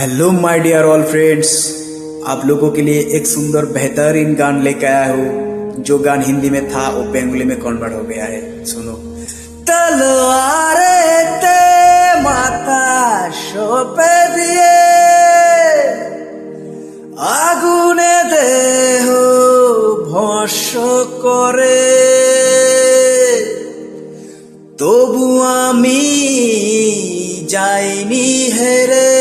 hello my dear all friends आप लोगों के लिए एक सुंदर बेहतरीन गान लेके आया हूँ जो गान हिंदी में था वो बेंगली में कन्वर्ट हो गया है सुनो তলোয়ারে তে মাথা সোপে দিয়ে আগুনে দেহ ভস্য করে তবু আমি যাইনি হেরে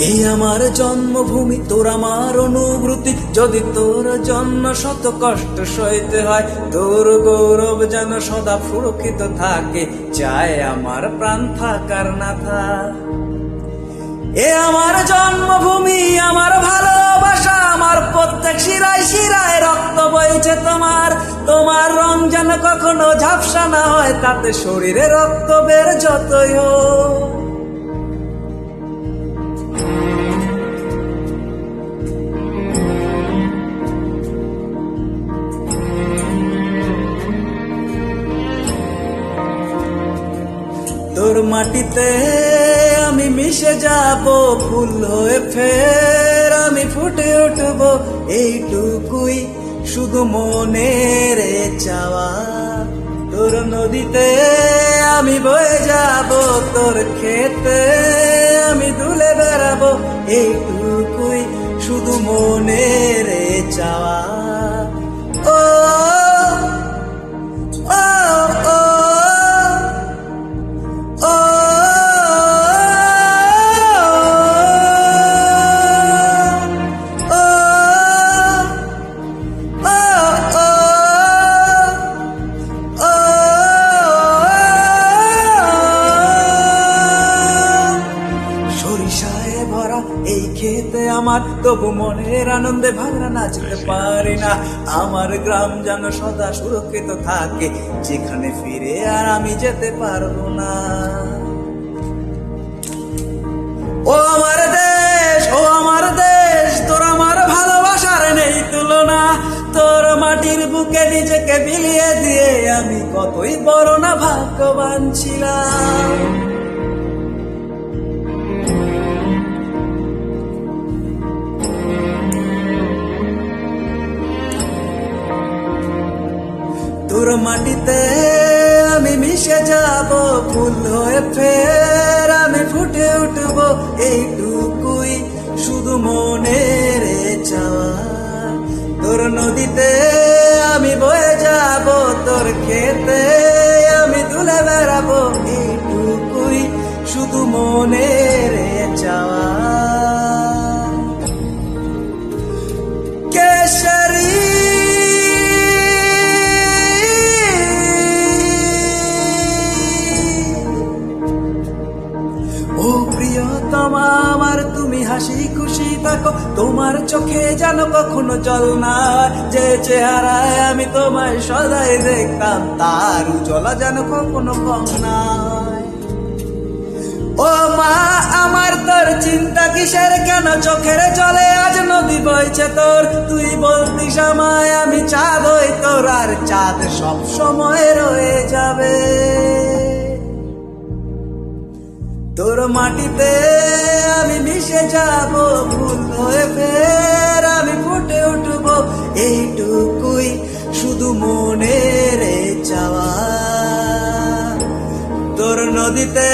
এই আমার জন্মভূমি, তোর আমার অনুভূতি। যদি তোর জন্ম শত কষ্ট সইতে হয়, তোর গৌরব যেন সদা সুরক্ষিত থাকে। চায় আমার প্রাণ থাকার না থাক। এ আমার জন্মভূমি, আমার ভালোবাসা, আমার প্রত্যেক শিরায় শিরায় রক্ত বইছে তোমার। তোমার রং যেন কখনো ঝাপসা না হয়, তাতে শরীরে রক্ত বের যতই হোক। মাটিতে আমি মিশে যাব, ফুল হয়ে ফের আমি ফুটে উঠব এইটুকুই শুধু মনের চাওয়া। তোর নদীতে আমি বয়ে যাব, তোর খেতে আমি দুলে বেড়াবো এইটুকুই শুধু মনের চাওয়া। খেতে আমার তবু মনের আনন্দে ভাঙরা নাচতে পারি না। আমার গ্রাম যেন সদা সুরক্ষিত থাকে, যেখানে ফিরে আর আমি যেতে পারব না। ও আমার দেশ, ও আমার দেশ, তোর আমার ভালোবাসার নেই তুলনা। তোর মাটির বুকে নিজেকে বিলিয়ে দিয়ে আমি কতই বড় না ভাগ্যবান ছিলাম। মাটিতে আমি মিশে যাব, ফুল হয়ে ফের আমি ফুটে উঠব। এইটুকুই শুধু মনের চাওয়া। তোর নদীতে থাকো, তোমার চোখে যেন কখনো জল না যে চেহারায় আমি তোমায় সদাই দেখতাম, তার উজ্জ্বলা যেন কখনো কম নাই ও মা, আমার তোর চিন্তা কিসের কেন? চোখের জলে আজ নদী বইছে তোর। তুই বলতিস আমায়, আমি চাঁদ হই তোর, আর চাঁদ সব সময় রয়ে যাবে। তোর মাটিতে হয়ে ফের আমি ফুটে উঠব এইটুকুই শুধু মনের চাওয়া। তোর নদীতে